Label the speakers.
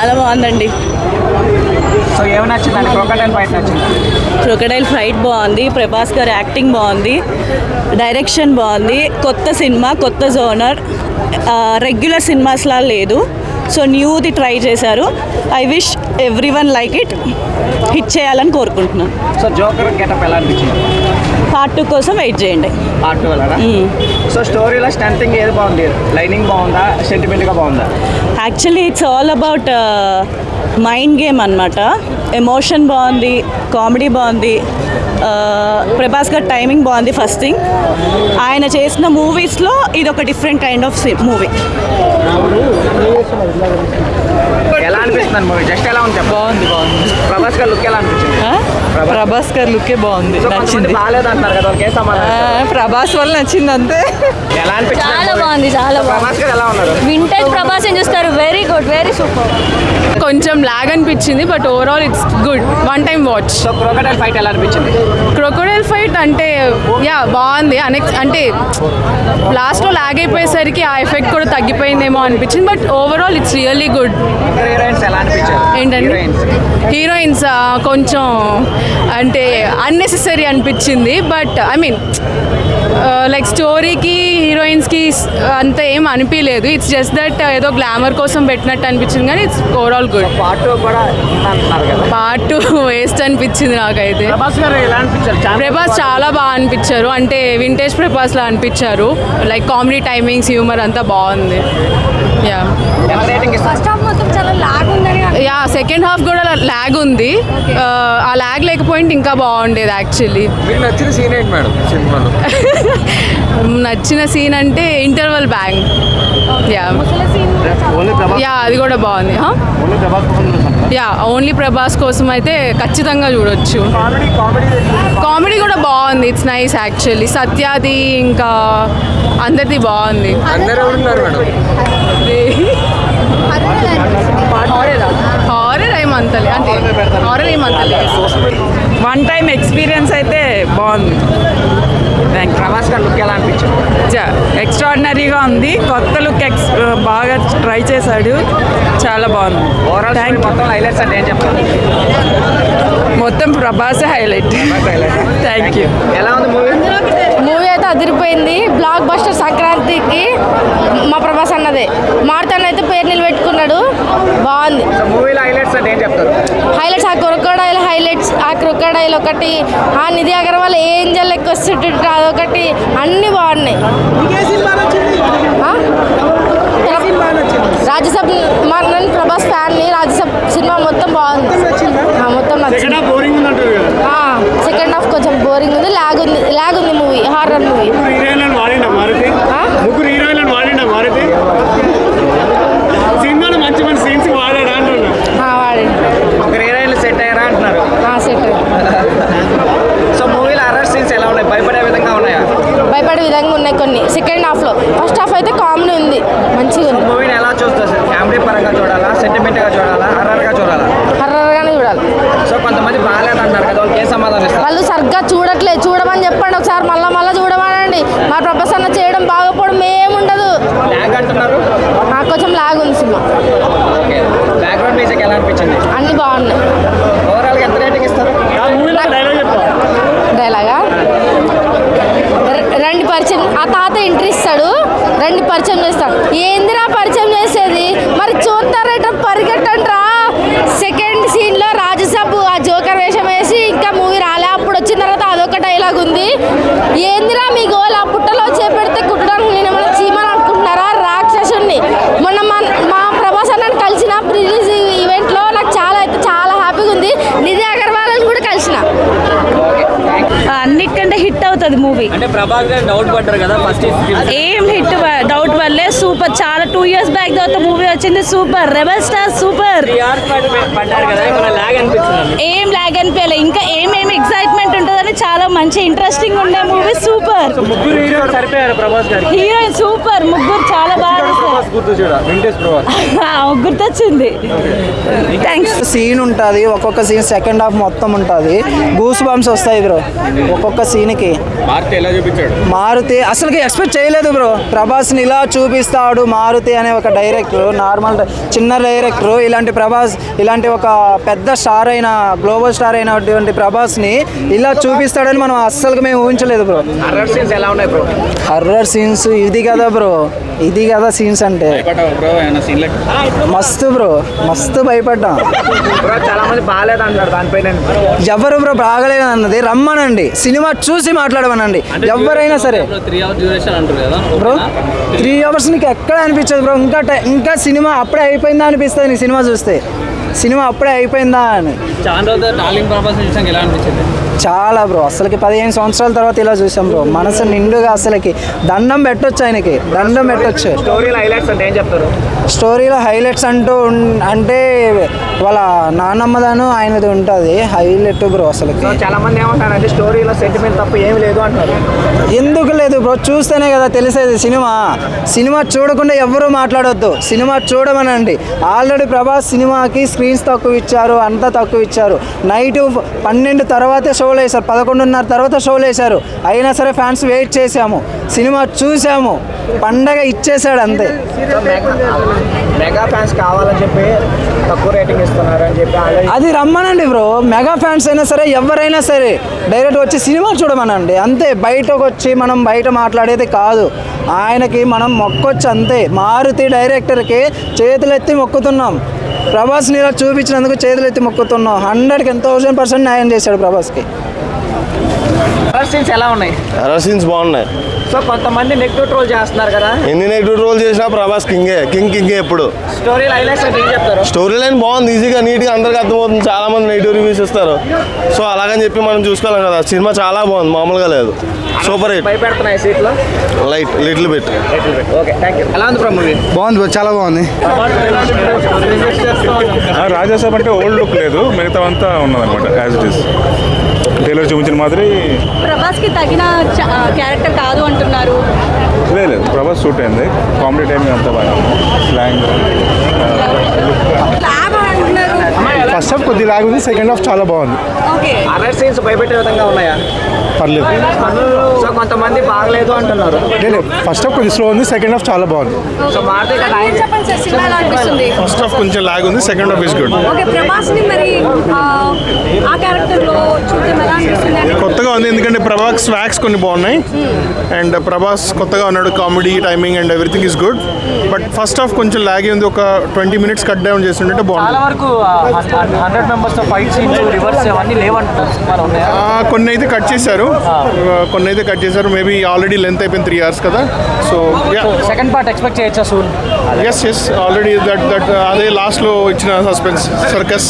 Speaker 1: చాలా బాగుందండి.
Speaker 2: సో ఏమి నచ్చిందండి? క్రొకటైల్ ఫైట్ నచ్చింది?
Speaker 1: క్రొకడైల్ ఫైట్ బాగుంది ప్రభాస్ గారి యాక్టింగ్ బాగుంది డైరెక్షన్ బాగుంది కొత్త సినిమా కొత్త జోనర్ రెగ్యులర్ సినిమాస్లా లేదు. సో న్యూది ట్రై చేశారు. I wish every one like it. Hit చేయాలని కోరుకుంటున్నాను.
Speaker 2: సో జోకర్ గెటప్ ఎలా అనిపించింది?
Speaker 1: పార్ట్ టూ కోసం వెయిట్ చేయండి.
Speaker 2: Part two. సో స్టోరీలో స్ట్రెంతింగ్ ఏది బాగుంది? లైనింగ్ బాగుందా? సెంటిమెంట్గా బాగుందా?
Speaker 1: Actually it's all about mind game అనమాట ఎమోషన్ బాగుంది కామెడీ బాగుంది ప్రభాస్ గారి టైమింగ్ బాగుంది ఫస్ట్ థింగ్ ఆయన చేసిన మూవీస్లో ఇది ఒక డిఫరెంట్ కైండ్ ఆఫ్ మూవీ
Speaker 2: ఎలా అనిపిస్తుంది మూవీ జస్ట్ ఎలా ఉంది.
Speaker 3: బాగుంది బాగుంది.
Speaker 2: ప్రభాస్ గారు లుక్ ఎలా అనిపించింది? ప్రభాస్
Speaker 3: గారి లుకే బాగుంది నచ్చింది. ప్రభాస్ వల్ల నచ్చింది అంతే
Speaker 4: చాలా? బాగుంది, చాలా
Speaker 2: ఉన్నారు?
Speaker 4: వింటేజ్ ప్రభాస్ ఏం చూస్తారు? వెరీ గుడ్ వెరీ సూపర్
Speaker 5: కొంచెం లాగ్ అనిపించింది but overall it's good one time watch
Speaker 2: so crocodile fight ఎలా అనిపించింది?
Speaker 5: క్రొకోడైల్ ఫైట్ అంటే యా బాగుంది. అనెక్స్ అంటే లాస్ట్లో లాగ్ అయిపోయేసరికి ఆ ఎఫెక్ట్ కూడా తగ్గిపోయిందేమో అనిపించింది but overall it's really good
Speaker 2: ఎలా
Speaker 5: ఏంటండి?
Speaker 2: హీరోయిన్స్
Speaker 5: కొంచెం అంటే అన్నెసెసరీ అనిపించింది బట్ ఐ మీన్ లైక్ స్టోరీకి హీరోయిన్స్కి అంత ఏం అనిపించలేదు ఇట్స్ జస్ట్ దట్ ఏదో గ్లామర్ కోసం పెట్టినట్టు అనిపించింది కానీ it's overall good
Speaker 2: part
Speaker 5: part two waste అనిపించింది నాకైతే.
Speaker 2: ప్రభాస్ గారు ఎలా అనిపించారు? చాలా
Speaker 5: ప్రభాస్ చాలా బాగా అనిపించారు. అంటే వింటేజ్ ప్రభాస్ లా అనిపించారు. లైక్ కామెడీ టైమింగ్స్ హ్యూమర్ అంతా బాగుంది. యా
Speaker 4: ఫస్ట్ హాఫ్ మొత్తం చాలా లాగ్
Speaker 5: సెకండ్ హాఫ్ కూడా ల్యాగ్ ఉంది. ఆ ల్యాగ్ లేకపోయింటే ఇంకా బాగుండేది యాక్చువల్లీ
Speaker 6: నచ్చిన సీన్ ఏంటి మేడం సినిమాలో?
Speaker 5: నచ్చిన సీన్ అంటే ఇంటర్వల్ బ్యాంగ్ యా యా అది కూడా బాగుంది. యా ఓన్లీ ప్రభాస్ కోసం అయితే ఖచ్చితంగా చూడొచ్చు.
Speaker 2: కామెడీ
Speaker 5: కూడా బాగుంది. ఇట్స్ నైస్ యాక్చువల్లీ సత్యాది ఇంకా అందరిది బాగుంది.
Speaker 6: అందరూ ఉన్నారు మేడం.
Speaker 5: హారర్ ఏమంతలే అంటే హారర్ ఏమంతలే
Speaker 3: వన్ టైం ఎక్స్పీరియన్స్ అయితే బాగుంది. థ్యాంక్
Speaker 2: ప్రభాస్ గారు లుక్ ఎలా అనిపించింది?
Speaker 3: ఎక్స్ట్రాడినరీగా ఉంది. కొత్త లుక్ ఎక్స్ బాగా ట్రై చేశాడు. చాలా బాగుంది.
Speaker 2: ఓవరాల్
Speaker 3: థ్యాంక్
Speaker 2: మొత్తం హైలైట్స్ అంటే ఏం చెప్తారు?
Speaker 3: మొత్తం ప్రభాసే హైలైట్ థ్యాంక్ యూ
Speaker 2: ఎలా ఉంది మూవీ
Speaker 7: మూవీ అయితే అదిరిపోయింది. బ్లాక్ బస్టర్ సంక్రాంతికి మా ప్రభాస్ అన్నదే. మార్తాన్ అయితే పేరు నిలబెట్టుకున్నాడు. బాగుంది.
Speaker 2: హైలైట్స్ అంటే ఏం చెప్తారు?
Speaker 7: హైలైట్స్ ఆ క్రొకడైల్ హైలైట్స్ ఆ క్రొకడైల్ ఒకటి ఆ నిధి అగర్వాల్ ఏంజల్ లెక్క వస్తుంటుంది అదొకటి అన్నీ బాగున్నాయి. ఆ? రాజ్యసభ మా నేను ప్రభాస్ ఫ్యాన్ని రాజ్యసభ సినిమా మొత్తం బాగుంది. ఆ, మొత్తం నచ్చింది. సెకండ్ హాఫ్ కొంచెం బోరింగ్ ఉంది లాగ్ ఉంది లాగ్ ఉంది.
Speaker 2: ఉన్నాయి? భయపడే విధంగా ఉన్నాయా?
Speaker 7: భయపడే విధంగా ఉన్నాయి కొన్ని. సెకండ్ హాఫ్లో ఫస్ట్ హాఫ్ అయితే కామెడీ ఉంది. మంచిగా ఉంది.
Speaker 2: మూవీని ఎలా చూస్తారు? సార్ ఫ్యామిలీ పరంగా చూడాలా? సెంటిమెంట్గా చూడాలా? హర్రర్గా చూడాలా?
Speaker 7: హర్రర్గానే చూడాలి.
Speaker 2: సో కొంతమంది బాగాలేదు అంటారు కదా వాళ్ళకి ఏ సమాధానం ఇస్తారు?
Speaker 7: వాళ్ళు సరిగ్గా చూడట్లేదు. చూడమని చెప్పండి ఒకసారి మళ్ళీ మా ప్రొఫెసర్ అన్న చేయడం బాగోపోవడం ఏముండదు. నాకు కొంచెం లాగ్ ఉంది సినిమా. అన్నీ బాగున్నాయి.
Speaker 2: ఓవరాల్గా ఎంత రేటింగ్ ఇస్తారు?
Speaker 8: ఆ మూవీలో డైలాగ్
Speaker 7: రండి పరిచయం ఆ తాత ఎంట్రీ ఇస్తాడు రండి పరిచయం చేస్తాడు. ఏందిరా పరిచయం చేసేది? మరి చూస్తారట పరిగెట్టండి రా. సెకండ్ సీన్లో రాజసభ ఆ జోకర్ వేషం వేసి ఇంకా మూవీ రాలే అప్పుడు వచ్చిన తర్వాత అదొక డైలాగ్ ఉంది ఏందిరా మీ గోల్ ఆ పుట్టలో చేపెడితే కుట్టడానికి నేను ఏమైనా చీమని అనుకుంటున్నారా రాక్షసుని మొన్న మా మా ప్రభాస్ అన్నని కలిసిన రిలీజ్ ఈవెంట్లో నాకు చాలా అయితే చాలా హ్యాపీగా ఉంది నిధి అగర్వాల్ని కూడా కలిసిన
Speaker 1: అన్నిటికంటే హిట్ అవుతుంది మూవీ
Speaker 6: అంటే ప్రభాస్ గారు డౌట్ పడ్డారు కదా ఫస్ట్
Speaker 1: ఏం హిట్ డౌట్ వల్లే సూపర్ చాలా టూ ఇయర్స్ బ్యాక్ తర్వాత మూవీ వచ్చింది సూపర్ రెబల్ స్టార్ సూపర్ ఏం లాగ్ అనిపించలే. ఇంకా ఏమేమి ఎక్సైట్మెంట్ ఉంటుందని చాలా మంచి ఇంట్రెస్టింగ్ ఉండే మూవీ సూపర్
Speaker 6: ముగ్గురు హీరో సరిపోయారు ప్రభాస్ గారు
Speaker 1: హీరోయిన్ సూపర్ ముగ్గురు చాలా బాగా గుర్తొచ్చింది? థ్యాంక్స్
Speaker 9: సీన్ ఉంటుంది ఒక్కొక్క సీన్ సెకండ్ హాఫ్ మొత్తం ఉంటుంది. గూస్ బంప్స్ వస్తాయి బ్రో ఒక్కొక్క సీన్కి మారుతి అసలుకి ఎక్స్పెక్ట్ చేయలేదు బ్రో. ప్రభాస్ని ఇలా చూపిస్తాడు మారుతి అనే ఒక డైరెక్టర్ నార్మల్ చిన్న డైరెక్టర్. ఇలాంటి ప్రభాస్ ఇలాంటి ఒక పెద్ద స్టార్ అయిన గ్లోబల్ స్టార్ అయినటువంటి ప్రభాస్ని ఇలా చూపిస్తాడని మనం అస్సలు మేము ఊహించలేదు బ్రో.
Speaker 2: హర్రర్ సీన్స్ ఎలా ఉన్నాయి బ్రో?
Speaker 9: హర్రర్ సీన్స్ ఇది కదా బ్రో. ఇది కదా సీన్స్ అంటే. మస్తు బ్రో. మస్తు భయపడ్డాం. ఎవరు బ్రో బాగలేదు అన్నది రమ్మనండి. సినిమా చూసి మాట్లాడమనండి. ఎవరైనా సరే. బ్రో త్రీ అవర్స్ నీకు ఎక్కడ అనిపించదు బ్రో. ఇంకా ఇంకా సినిమా అప్పుడే అయిపోయిందా అనిపిస్తుంది నీకు సినిమా చూస్తే? సినిమా అప్పుడే అయిపోయిందా అని.
Speaker 6: చాలా రోజులు డార్లింగ్ ప్రభాస్ చూసాక ఎలా అనిపించింది?
Speaker 9: చాలా బ్రో. అసలుకి పదిహేను సంవత్సరాల తర్వాత ఇలా చూసాం బ్రో. మనసు నిండుగా అసలుకి. దండం పెట్టొచ్చు ఆయనకి. దండం పెట్టొచ్చు.
Speaker 2: స్టోరీలో హైలైట్స్ అంటే ఏం చెప్తారు?
Speaker 9: స్టోరీలో హైలైట్స్ అంటూ అంటే వాళ్ళ నాన్నమ్మదాను ఆయనది ఉంటుంది. హైలైట్ బ్రో అసలుకి.
Speaker 2: చాలా మంది ఏమంటారంటే స్టోరీలో సెంటిమెంట్ తప్ప ఏం లేదు అంటారు
Speaker 9: ఎందుకు లేదు బ్రో? చూస్తేనే కదా తెలిసేది సినిమా. సినిమా చూడకుండా ఎవరు మాట్లాడొద్దు. సినిమా చూడమనండి. ఆల్రెడీ ప్రభాస్ సినిమాకి స్క్రీన్స్ తక్కువ ఇచ్చారు అంతా తక్కువ ఇచ్చారు. నైట్ పన్నెండు తర్వాతే షోలు వేశారు పదకొండున్నర తర్వాత షోలు వేశారు అయినా సరే ఫ్యాన్స్ వెయిట్ చేశాము. సినిమా చూసాము పండగ ఇచ్చేసాడు అంతే.
Speaker 2: మెగా ఫ్యాన్స్ కావాలని చెప్పి తక్కువ రేటింగ్ ఇస్తున్నారు అని చెప్పి
Speaker 9: అది రమ్మనండి బ్రో. మెగా ఫ్యాన్స్ అయినా సరే ఎవరైనా సరే డైరెక్ట్ వచ్చి సినిమా చూడమనండి. అంతే. బయటకు వచ్చి మనం బయట మాట్లాడేది కాదు. ఆయనకి మనం మొక్కొచ్చు అంతే. మారుతి డైరెక్టర్కి చేతులెత్తి మొక్కుతున్నాం. ప్రభాస్ని ఇలా చూపించినందుకు చేతులెత్తి మొక్కుతున్నాం హండ్రెడ్కి ఎంత థౌసండ్ పర్సెంట్ న్యాయం చేశాడు ప్రభాస్కి?
Speaker 2: ఎలా ఉన్నాయి?
Speaker 10: సీన్స్ బాగున్నాయి.
Speaker 2: సో కొంతమంది నెగిటివ్ ట్రోల్ చేస్తున్నారు కదా.
Speaker 10: ఎన్ని నెగిటివ్ రోల్ చేసినా ప్రభాస్ కింగే కింగ్ కింగే ఎప్పుడు.
Speaker 2: హైలైట్స్ అంటే ఏం చెప్తారు?
Speaker 10: స్టోరీ లైన్ బాగుంది ఈజీగా నీట్గా అందరికి అర్థమవుతుంది. చాలా మంది నెగిటివ్ రివ్యూస్ ఇస్తారు. సో అలాగని చెప్పి మనం చూసుకోలేం కదా. సినిమా చాలా బాగుంది మామూలుగా లేదు. Super hit.
Speaker 2: భయపెడుతున్నాయి సీట్లో?
Speaker 10: Light little bit.
Speaker 2: Okay thank you. ఎలా ఉంది మూవీ?
Speaker 9: బాగుంది చాలా బాగుంది.
Speaker 8: రాజాసాబ్ అంటే ఓల్డ్ లుక్ లేదు మిగతా అంతా ఉన్నదన్నమాట యాజ్ ఇట్ ఇస్ టైలర్ చూపించిన మాదిరి
Speaker 4: ప్రభాస్కి తగిన క్యారెక్టర్ కాదు అంటున్నారు.
Speaker 8: లేదు లేదు. ప్రభాస్ సూట్ అయింది. కామెడీ టైమింగ్ అంతా బాగా స్లాంగ్
Speaker 9: ఫస్ట్ హాఫ్ కొద్ది లాగ్ ఉంది సెకండ్ హాఫ్ చాలా బాగుంది.
Speaker 2: సీన్స్ భయపెట్టే విధంగా ఉన్నాయా?
Speaker 9: పర్లేదు.
Speaker 2: సో కొంతమంది బాగలేదు అంటున్నారు.
Speaker 9: ఫస్ట్ హాఫ్ కొద్ది స్లో ఉంది సెకండ్ హాఫ్ చాలా బాగుంది.
Speaker 2: సో
Speaker 8: ఫస్ట్ హాఫ్ కొంచెం లాగ్ ఉంది second half is good
Speaker 4: okay ప్రభాస్ని మరి ఆ, ఆ క్యారెక్టర్లో చూద్దాం ఎలా అనిపిస్తుంది అంటే
Speaker 8: కొత్తగా ఉంది ఎందుకంటే ప్రభాస్ స్వాక్స్ కొన్ని బాగున్నాయి. అండ్ ప్రభాస్ కొత్తగా ఉన్నాడు comedy timing and everything is good. But first half కొంచెం లాగే ఉంది ఒక ట్వంటీ మినిట్స్ కట్ డౌన్ చేస్తుంటే బాగుంది. కొన్ని అయితే కట్ చేశారు. కొన్ని అయితే కట్ చేశారు. మేబీ ఆల్రెడీ లెంత్ అయిపోయింది త్రీ అవర్స్ కదా. సో
Speaker 2: సెకండ్ పార్ట్ ఎక్స్పెక్ట్ చేయొచ్చా soon
Speaker 8: yes yes already that that అదే లాస్ట్లో ఇచ్చిన సస్పెన్స్ సర్కస్